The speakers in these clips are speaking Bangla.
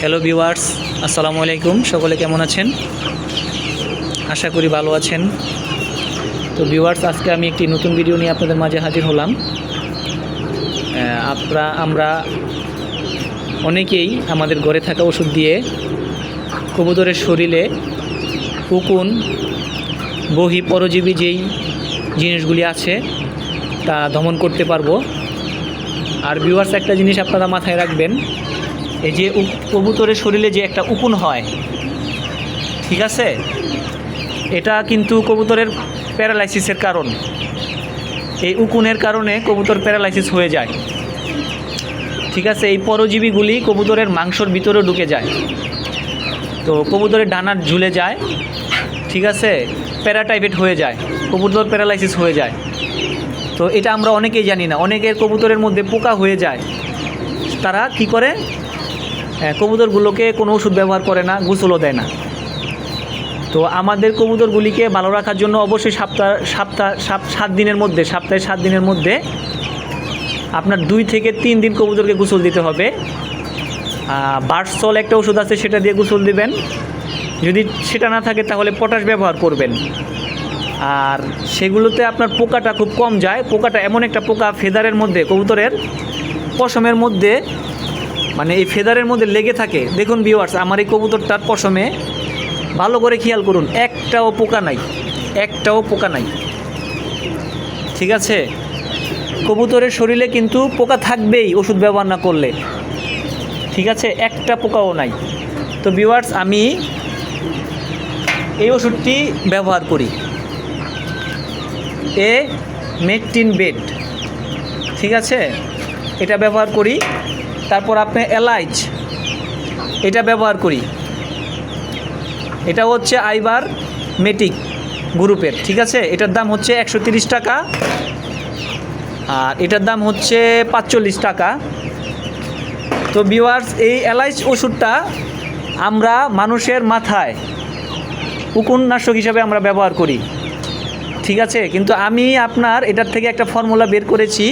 হ্যালো ভিউয়ার্স আসসালামু আলাইকুম। সকলে কেমন আছেন? আশা করি ভালো আছেন। তো ভিউয়ার্স আজকে আমি একটি নতুন ভিডিও নিয়ে আপনাদের মাঝে হাজির হলাম। আপনারা আমরা অনেকেই আমাদের ঘরে থাকা ওষুধ দিয়ে কবুতরের শরীরে উকুন, বহি, পরজীবী যেই জিনিসগুলি আছে, তা দমন করতে পারব। আর ভিউয়ার্স একটা জিনিস আপনারা মাথায় রাখবেন এই যে কবুতরের শরীরে যে একটা উকুন হয়, ঠিক আছে? এটা কিন্তু কবুতরের প্যারালাইসিসের কারণ। এই উকুনের কারণে কবুতর প্যারালাইসিস হয়ে যায়। ঠিক আছে? এই পরজীবীগুলি কবুতরের মাংসর ভিতরে ঢুকে যায়। তো কবুতরের ডানার ঝুলে যায়, ঠিক আছে? প্যারাটাইফেট হয়ে যায়, কবুতর প্যারালাইসিস হয়ে যায়। তো এটা আমরা অনেকেই জানি না। অনেকের কবুতরের মধ্যে পোকা হয়ে যায়। তারা কি করে? কবুতরগুলোকে কোনো ওষুধ ব্যবহার করে না, গোসলও দেয় না। তো আমাদের কবুতরগুলিকে ভালো রাখার জন্য অবশ্যই সপ্তাহ সপ্তাহ সাত- দিনের মধ্যে, সপ্তাহে সাত দিনের মধ্যে আপনার দুই থেকে তিন দিন কবুতরকে গোসল দিতে হবে। বার্সল একটা ওষুধ আছে, সেটা দিয়ে গোসল দিবেন। যদি সেটা না থাকে, তাহলে পটাশ ব্যবহার করবেন। আর সেগুলোতে আপনার পোকাটা খুব কম যায়। পোকাটা এমন একটা পোকা, ফেদারের মধ্যে, কবুতরের পশমের মধ্যে মানে এই ফেদারের মধ্যে লেগে থাকে। দেখুন ভিউয়ার্স আমার এই কবুতরটার পশমে ভালো করে খেয়াল করুন, একটাও পোকা নাই, একটাও পোকা নাই। ঠিক আছে? কবুতরের শরীরে কিন্তু পোকা থাকবেই ওষুধ ব্যবহার না করলে। ঠিক আছে? একটা পোকাও নাই। তো ভিউয়ার্স আমি এই ওষুধটি ব্যবহার করি। এ মেকটিন বেড। ঠিক আছে? এটা ব্যবহার করি। তারপর আপনি এলাইচ, এটা ব্যবহার করি। এটা হচ্ছে আইবার মেটিক গ্রুপের, ঠিক আছে? এটার দাম হচ্ছে একশো টাকা আর এটার দাম হচ্ছে পাঁচচল্লিশ টাকা। তো বিওয়ার্স এই এলাইচ ওষুধটা আমরা মানুষের মাথায় উকুননাশক হিসাবে আমরা ব্যবহার করি, ঠিক আছে? কিন্তু আমি আপনার এটার থেকে একটা ফর্মুলা বের করেছি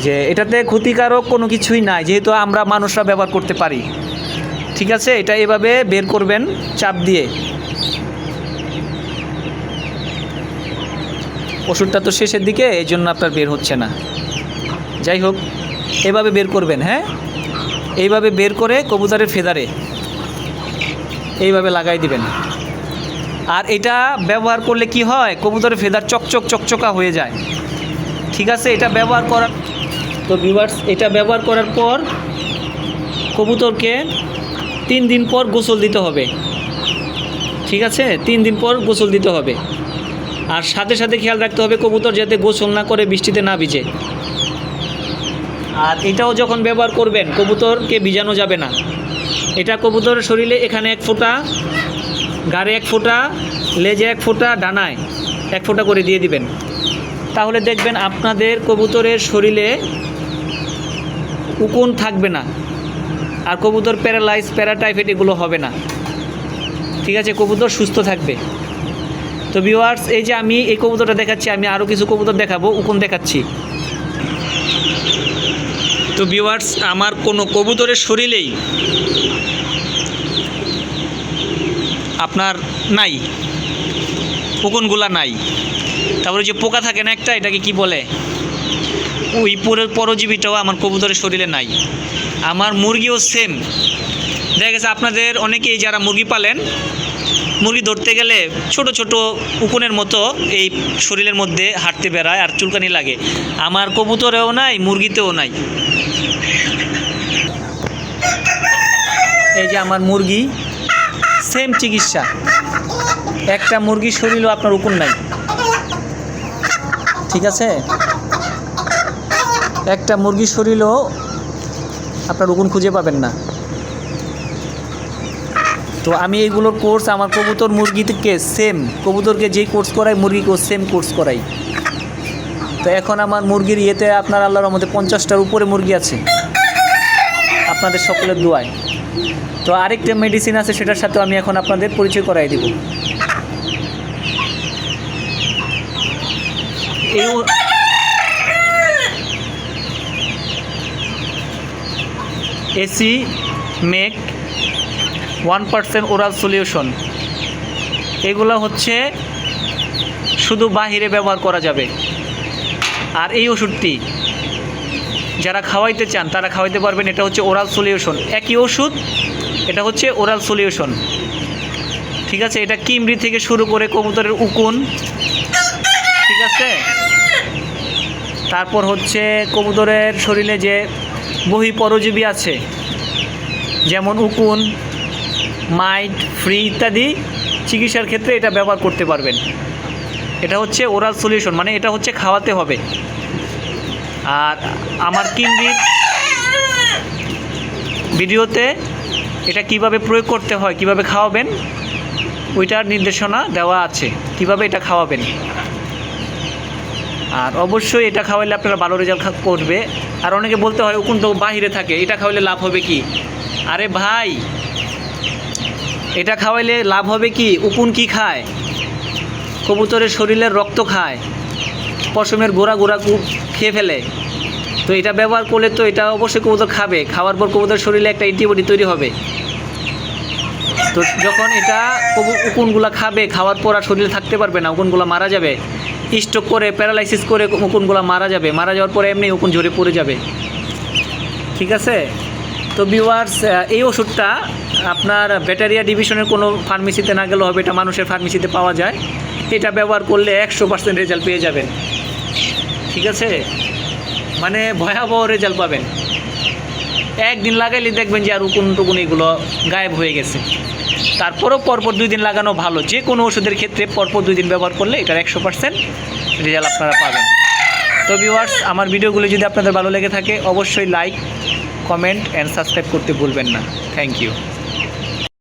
যে এটাতে ক্ষতিকারক কোনো কিছুই নাই, যেহেতু আমরা মানুষরা ব্যবহার করতে পারি। ঠিক আছে? এটা এভাবে বের করবেন, চাপ দিয়ে। ওষুধটা তো শেষের দিকে এই জন্য আপনার বের হচ্ছে না। যাই হোক, এভাবে বের করবেন হ্যাঁ? এইভাবে বের করে কবুতরের ফেদারে এইভাবে লাগাই দিবেন। আর এটা ব্যবহার করলে কি হয়? কবুতরের ফেদার চকচক চকচকা হয়ে যায়। ঠিক আছে? এটা ব্যবহার করার তো ভিউয়ার্স এটা ব্যবহার করার পর কবুতরকে তিন দিন পর গোসল দিতে হবে। ঠিক আছে? তিন দিন পর গোসল দিতে হবে। আর সাথে সাথে খেয়াল রাখতে হবে কবুতর যাতে গোসল না করে বৃষ্টিতে না ভিজে। আর এটাও যখন ব্যবহার করবেন, কবুতরকে ভিজানো যাবে না। এটা কবুতরের শরীরে এখানে এক ফোঁটা, গাড়ে এক ফোঁটা, লেজে এক ফোঁটা, ডানায় এক ফোঁটা করে দিয়ে দিবেন। তাহলে দেখবেন আপনাদের কবুতরের শরীরে উকুন থাকবে না। আর কবুতর প্যারালাইজ প্যারাটাইফেট এগুলো হবে না। ঠিক আছে, কবুতর সুস্থ থাকবে। তো ভিউয়ার্স এই যে আমি এই কবুতরটা দেখাচ্ছি, আমি আরও কিছু কবুতর দেখাবো, উকুন দেখাচ্ছি। তো ভিউয়ার্স আমার কোনো কবুতরের শরীরেই আপনার নাই। উকুনগুলা নাই। তারপরে যে পোকা থাকে না একটা, এটাকে কি বলে? ওই পরজীবীটাও আমার কবুতরের শরীরে নাই। আমার মুরগিও সেম দেখা গেছে আপনাদের অনেকেই যারা মুরগি পালেন, মুরগি ধরতে গেলে ছোট ছোট উকুনের মতো এই শরীরের মধ্যে হাঁটতে বেড়ায় আর চুলকানি লাগে। আমার কবুতরেও নাই, মুরগিতেও নাই। এই যে আমার মুরগি সেম চিকিৎসা। একটা মুরগির শরীরও আপনার উকুন নাই। ঠিক আছে? একটা মুরগির শরীরও আপনার উকুন খুঁজে পাবেন না। তো আমি এইগুলোর কোর্স আমার কবুতর মুরগি থেকে সেম কবুতরকে যেই কোর্স করাই, মুরগিকেও সেম কোর্স করাই। তো এখন আমার মুরগির ইয়েতে আপনার আল্লাহর মধ্যে পঞ্চাশটার উপরে মুরগি আছে। আপনাদের সকলের দোয়ায়। তো আরেকটা মেডিসিন আছে, সেটার সাথেও আমি এখন আপনাদের পরিচয় করাই দিব। এই এসি, মেক, ওয়ান পার্সেন্ট ওরাল সলিউশন। এগুলো হচ্ছে শুধু বাহিরে ব্যবহার করা যাবে। আর এই ওষুধটি যারা খাওয়াইতে চান, তারা খাওয়াইতে পারবেন, এটা হচ্ছে ওরাল সলিউশন। একই ওষুধ, এটা হচ্ছে ওরাল সলিউশন। ঠিক আছে? এটা কিমরি থেকে শুরু করে কবুতরের উকুন। ঠিক আছে? তারপর হচ্ছে কবুতরের শরীরে যে বহি পরজীবী আছে। যেমন উকুন, মাইট, ফ্রি ইত্যাদি চিকিৎসার ক্ষেত্রে এটা ব্যবহার করতে পারবেন। এটা হচ্ছে ওরাল সলিউশন মানে এটা হচ্ছে খাওয়াতে হবে। আর আমার কিনবির ভিডিওতে এটা কীভাবে প্রয়োগ করতে হয়, কীভাবে খাওয়াবেন, ওইটার নির্দেশনা দেওয়া আছে, কীভাবে এটা খাওয়াবেন। আর অবশ্যই এটা খাওয়াইলে আপনারা ভালো রেজাল্ট করবে। আর অনেকে বলতে হয়, উকুন তো বাহিরে থাকে, এটা খাওয়াইলে লাভ হবে কি? আরে ভাই, এটা খাওয়াইলে লাভ হবে কি? উকুন কি খায়? কবুতরের শরীরের রক্ত খায়, পশমের গোড়া গোড়া খেয়ে ফেলে। তো এটা ব্যবহার করলে তো এটা অবশ্যই কবুতর খাবে। খাওয়ার পর কবুতর শরীরে একটা অ্যান্টিবডি তৈরি হবে। তো যখন এটা উকুনগুলা খাবে, খাওয়ার পর আর শরীরে থাকতে পারবে না, উকুনগুলা মারা যাবে। স্ট্রোক করে, প্যারালাইসিস করে উকুনগুলা মারা যাবে। মারা যাওয়ার পরে এমনি উকুন ঝরে পড়ে যাবে। ঠিক আছে? তো ভিউয়ার্স এই ওষুধটা আপনার ব্যাটারিয়া ডিভিশনের কোনো ফার্মেসিতে না গেলেও হবে, এটা মানুষের ফার্মেসিতে পাওয়া যায়। এটা ব্যবহার করলে একশো পার্সেন্ট রেজাল্ট পেয়ে যাবেন। ঠিক আছে? মানে ভয়াবহ রেজাল্ট পাবেন। একদিন লাগাইলে দেখবেন যে আর উকুন টুকুন এগুলো গায়েব হয়ে গেছে। তারপরেও পরপর দুই দিন লাগানো ভালো। যে কোনো ওষুধের ক্ষেত্রে পরপর দুই দিন ব্যবহার করলে এটার একশো পার্সেন্ট রেজাল্ট আপনারা পাবেন। তো ভিউয়ার্স আমার ভিডিওগুলো যদি আপনাদের ভালো লেগে থাকে, অবশ্যই লাইক কমেন্ট অ্যান্ড সাবস্ক্রাইব করতে ভুলবেন না। Thank you